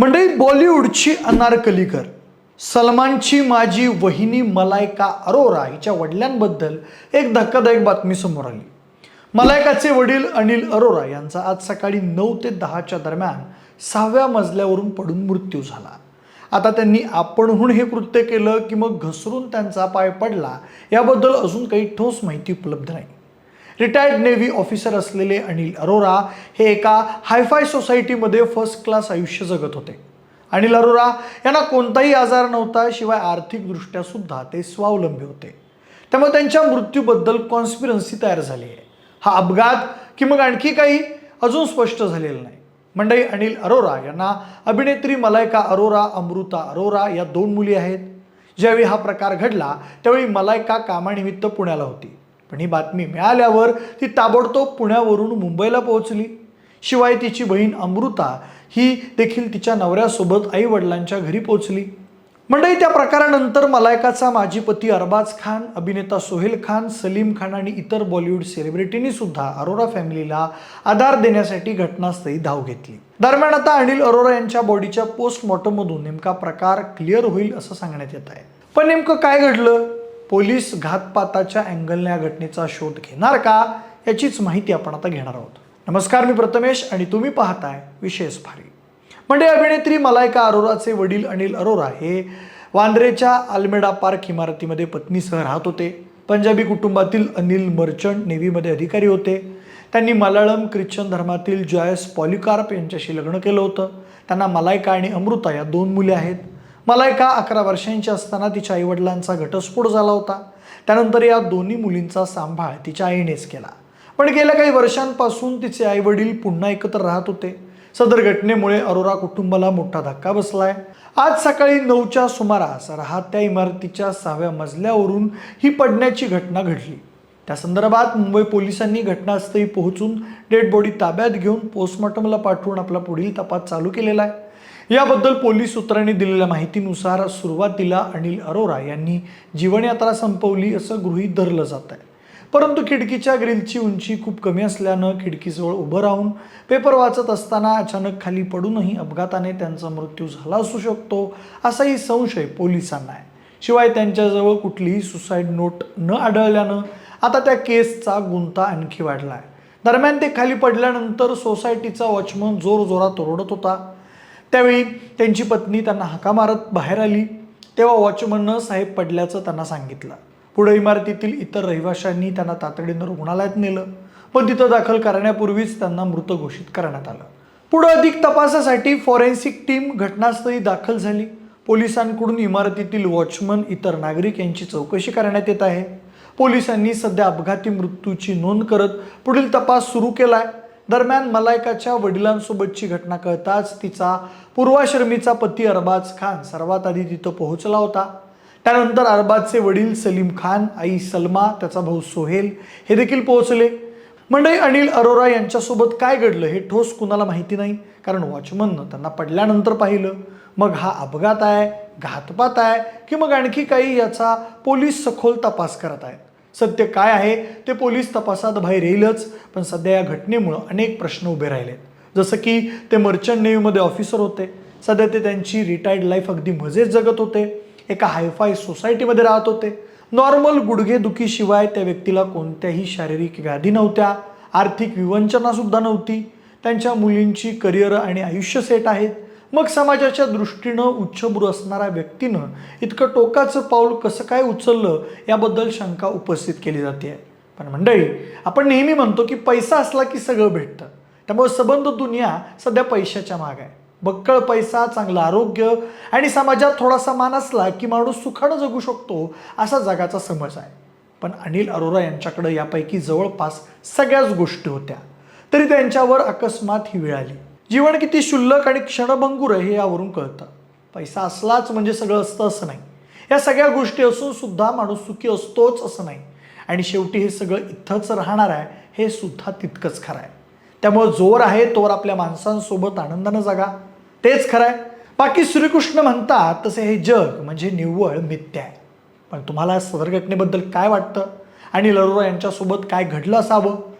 मंडळी बॉलिवूडची अनारकलीकर सलमानची माझी वहिनी मलायका अरोरा हिच्या वडिलांबद्दल एक धक्कादायक बातमी समोर आली. मलायकाचे वडील अनिल अरोरा यांचा आज सकाळी नऊ ते दहाच्या दरम्यान सहाव्या मजल्यावरून पडून मृत्यू झाला. आता त्यांनी आपणहून हे कृत्य केलं की मग घसरून त्यांचा पाय पडला याबद्दल अजून काही ठोस माहिती उपलब्ध नाही. रिटायर्ड नेव्ही ऑफिसर असलेले अनिल अरोरा हे एका हायफाय सोसायटीमध्ये फर्स्ट क्लास आयुष्य जगत होते. अनिल अरोरा यांना कोणताही आजार नव्हता शिवाय आर्थिकदृष्ट्या सुद्धा ते स्वावलंबी होते. त्यामुळे त्यांच्या मृत्यूबद्दल कॉन्स्पिरन्सी तयार झाली आहे. हा अपघात की मग आणखी काही अजून स्पष्ट झालेलं नाही. मंडळी अनिल अरोरा यांना अभिनेत्री मलायका अरोरा अमृता अरोरा या दोन मुली आहेत. ज्यावेळी हा प्रकार घडला त्यावेळी मलायका कामानिमित्त पुण्याला होती. पण ही बातमी मिळाल्यावर ती ताबडतोब पुण्यावरून मुंबईला पोहोचली. शिवाय तिची बहीण अमृता ही देखील तिच्या नवऱ्यासोबत आई वडिलांच्या घरी पोहोचली. मंडळी त्या प्रकारानंतर मलायकाचा माजी पती अरबाज खान अभिनेता सोहेल खान सलीम खान आणि इतर बॉलिवूड सेलिब्रिटींनी सुद्धा अरोरा फॅमिलीला आधार देण्यासाठी घटनास्थळी धाव घेतली. दरम्यान आता अनिल अरोरा यांच्या बॉडीच्या पोस्टमॉर्टममधून नेमका प्रकार क्लिअर होईल असं सांगण्यात येत आहे. पण नेमकं काय घडलं? पोलीस घातपाताच्या अँगलने या घटनेचा शोध घेणार का याचीच माहिती आपण आता घेणार आहोत. नमस्कार मी प्रथमेश आणि तुम्ही पाहताय विशेष भारी. म्हणजे अभिनेत्री मलायका अरोराचे वडील अनिल अरोरा हे वांद्रेच्या आल्मेडा पार्क इमारतीमध्ये पत्नीसह राहत होते. पंजाबी कुटुंबातील अनिल मर्चंट नेव्हीमध्ये अधिकारी होते. त्यांनी मल्याळम ख्रिश्चन धर्मातील जॉयस पॉलिकार्प यांच्याशी लग्न केलं होतं. त्यांना मलायका आणि अमृता या दोन मुले आहेत. मला एका अकरा वर्षांची असताना तिच्या आईवडिलांचा घटस्फोट झाला होता? त्यानंतर या दोन्ही मुलींचा सांभाळ तिच्या आईनेच केला. पण गेल्या काही वर्षांपासून तिचे आईवडील पुन्हा एकत्र राहत होते. सदर घटनेमुळे अरोरा कुटुंबाला मोठा धक्का बसलाय. आज सकाळी नऊच्या सुमारास राहत्या इमारतीच्या सहाव्या मजल्यावरून ही पडण्याची घटना घडली. त्या संदर्भात मुंबई पोलिसांनी घटनास्थळी पोहोचून डेड बॉडी ताब्यात घेऊन पोस्टमॉर्टमला पाठवून आपला पुढील तपास चालू केलेला आहे. याबद्दल पोलीस सूत्रांनी दिलेल्या माहितीनुसार सुरुवातीला अनिल अरोरा यांनी जीवनयात्रा संपवली असं गृहीत धरलं जात आहे परंतु खिडकीच्या ग्रिलची उंची खूप कमी असल्यानं खिडकीजवळ उभं राहून पेपर वाचत असताना अचानक खाली पडूनही अपघाताने त्यांचा मृत्यू झाला असू शकतो असाही संशय पोलिसांना आहे. शिवाय त्यांच्याजवळ कुठलीही सुसाईड नोट न आढळल्यानं आता त्या केसचा गुंता आणखी वाढला आहे दरम्यान ते खाली पडल्यानंतर सोसायटीचा वॉचमन जोर जोरात ओरडत होता. त्यावेळी त्यांची पत्नी त्यांना हाका मारत बाहेर आली. तेव्हा वॉचमननं साहेब पडल्याचं त्यांना सांगितलं. पुढे इमारतीतील इतर रहिवाशांनी त्यांना तातडीनं रुग्णालयात नेलं. पण तिथं दाखल करण्यापूर्वीच त्यांना मृत घोषित करण्यात आलं. पुढे अधिक तपासासाठी फॉरेन्सिक टीम घटनास्थळी दाखल झाली. पोलिसांकडून इमारतीतील वॉचमन इतर नागरिक यांची चौकशी करण्यात येत आहे. पोलिसांनी सध्या अपघाती मृत्यूची नोंद करत पुढील तपास सुरू केला आहे दरम्यान मलायकाच्या वडिलांसोबतची घटना कळताच तिचा पूर्वाश्रमीचा पती अरबाज खान सर्वात आधी तिथं पोहोचला होता. त्यानंतर अरबाजचे वडील सलीम खान आई सलमा त्याचा भाऊ सोहेल हे देखील पोहोचले. मंडळी अनिल अरोरा यांच्यासोबत काय घडलं हे ठोस कुणाला माहिती नाही कारण वॉचमननं त्यांना पडल्यानंतर पाहिलं. मग हा अपघात आहे घातपात आहे की मग आणखी काही याचा पोलीस सखोल तपास करत आहेत? सत्य काय आहे ते पोलीस तपासात बाहेर येईलच. पण सध्या या घटनेमुळं अनेक प्रश्न उभे राहिलेत जसं की ते मर्चंट नेव्हीमध्ये ऑफिसर होते. सध्या ते त्यांची रिटायर्ड लाईफ अगदी मजेत जगत होते. एका हायफाय सोसायटीमध्ये राहत होते. नॉर्मल गुडघेदुखीशिवाय त्या व्यक्तीला कोणत्याही शारीरिक व्याधी नव्हत्या. आर्थिक विवंचनासुद्धा नव्हती. त्यांच्या मुलींची करिअर आणि आयुष्य सेट आहेत. मग समाजाच्या दृष्टीनं उच्चभ्रू असणाऱ्या व्यक्तीनं इतकं टोकाचं पाऊल कसं काय उचललं याबद्दल शंका उपस्थित केली जाते. पण मंडळी आपण नेहमी म्हणतो की पैसा असला की सगळं भेटतं. त्यामुळे सबंध दुनिया सध्या पैशाच्या माग आहे. बक्कळ पैसा चांगलं आरोग्य आणि समाजात थोडासा मान असला की माणूस सुखानं जगू शकतो असा जगाचा समज आहे. पण अनिल अरोरा यांच्याकडे यापैकी जवळपास सगळ्याच गोष्टी होत्या. तरी त्यांच्यावर अकस्मात ही वेळ आली. जीवन किती क्षुल्लक आणि क्षणभंगूर आहे हे यावरून कळतं. पैसा असलाच म्हणजे सगळं असतं असं नाही. या सगळ्या गोष्टी असून सुद्धा माणूस सुखी असतोच असं नाही. आणि शेवटी हे सगळं इथंच राहणार आहे हे सुद्धा तितकंच खरं आहे. त्यामुळं जोर आहे तोवर आपल्या माणसांसोबत आनंदानं जगा. तेच खरं आहे. बाकी श्रीकृष्ण म्हणतात तसे हे जग म्हणजे निव्वळ मिथ्या आहे. पण तुम्हाला सदर घटनेबद्दल काय वाटतं? आणि लरोरा यांच्यासोबत काय घडलं असावं?